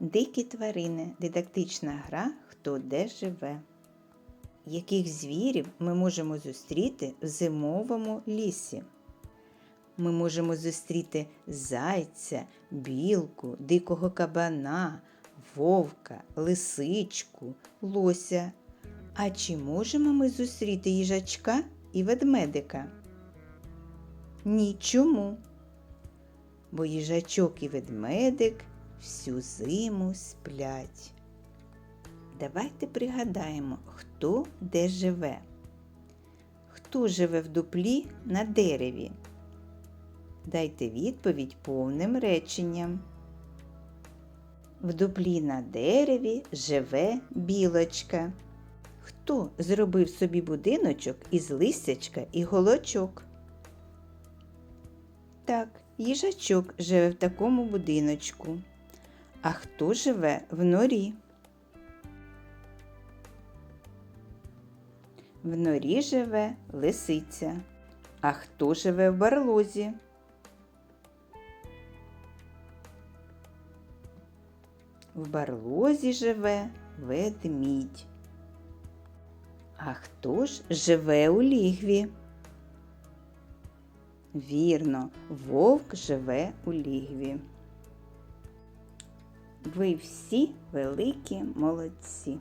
Дикі тварини дидактична гра Хто де живе. Яких звірів ми можемо зустріти в зимовому лісі? Ми можемо зустріти зайця, білку, дикого кабана, вовка, лисичку, лося. А чи можемо ми зустріти їжачка і ведмедика? Ні, чому? Бо їжачок і ведмедик всю зиму сплять. Давайте пригадаємо, хто де живе. Хто живе в дуплі на дереві? Дайте відповідь повним реченням. В дуплі на дереві живе білочка. Хто зробив собі будиночок із листячка і голочок? Так, їжачок живе в такому будиночку. А хто живе в норі? В норі живе лисиця. А хто живе в барлозі? В барлозі живе ведмідь. А хто ж живе у лігві? Вірно, вовк живе у лігві. Ви всі великі молодці.